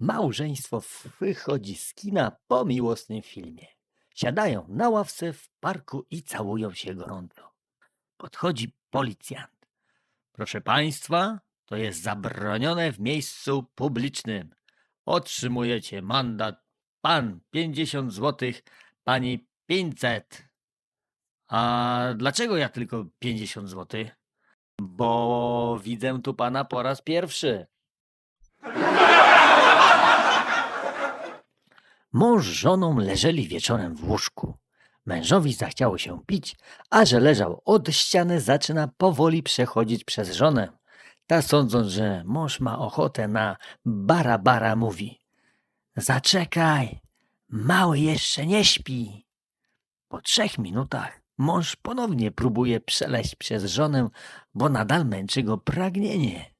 Małżeństwo wychodzi z kina po miłosnym filmie. Siadają na ławce w parku i całują się gorąco. Podchodzi policjant. Proszę państwa, to jest zabronione w miejscu publicznym. Otrzymujecie mandat. Pan 50 zł, pani 500. A dlaczego ja tylko 50 zł? Bo widzę tu pana po raz pierwszy. Mąż z żoną leżeli wieczorem w łóżku. Mężowi zachciało się pić, a że leżał od ściany, zaczyna powoli przechodzić przez żonę. Ta sądząc, że mąż ma ochotę na bara bara, mówi Zaczekaj, mały jeszcze nie śpi. Po trzech minutach mąż ponownie próbuje przeleźć przez żonę, bo nadal męczy go pragnienie.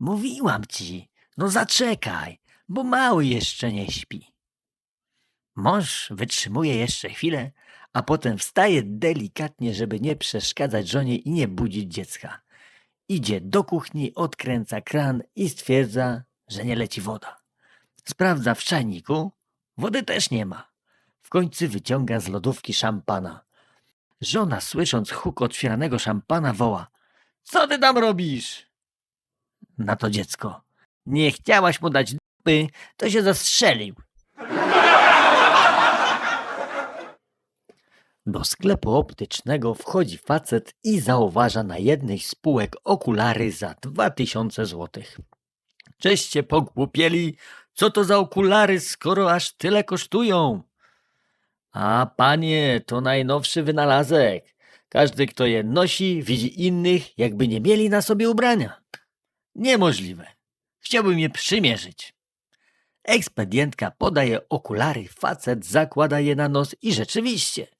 Mówiłam ci, no zaczekaj, bo mały jeszcze nie śpi. Mąż wytrzymuje jeszcze chwilę, a potem wstaje delikatnie, żeby nie przeszkadzać żonie i nie budzić dziecka. Idzie do kuchni, odkręca kran i stwierdza, że nie leci woda. Sprawdza w czajniku, wody też nie ma. W końcu wyciąga z lodówki szampana. Żona, słysząc huk otwieranego szampana, woła: Co ty tam robisz? Na to dziecko. Nie chciałaś mu dać dupy, to się zastrzelił. Do sklepu optycznego wchodzi facet i zauważa na jednej z półek okulary za 2000 złotych. Czeście pogłupieli, co to za okulary, skoro aż tyle kosztują? A panie, to najnowszy wynalazek. Każdy, kto je nosi, widzi innych, jakby nie mieli na sobie ubrania. Niemożliwe. Chciałbym je przymierzyć. Ekspedientka podaje okulary, facet zakłada je na nos i rzeczywiście.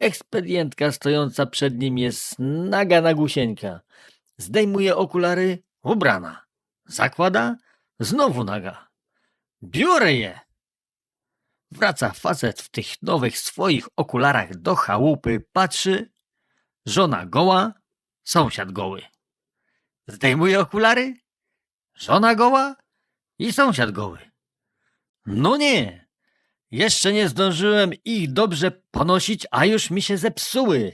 Ekspedientka stojąca przed nim jest naga na gusieńka. Zdejmuje okulary, ubrana. Zakłada, znowu naga. Biorę je. Wraca facet w tych nowych swoich okularach do chałupy, patrzy. Żona goła, sąsiad goły. Zdejmuje okulary, żona goła i sąsiad goły. No nie, jeszcze nie zdążyłem ich dobrze ponosić, a już mi się zepsuły.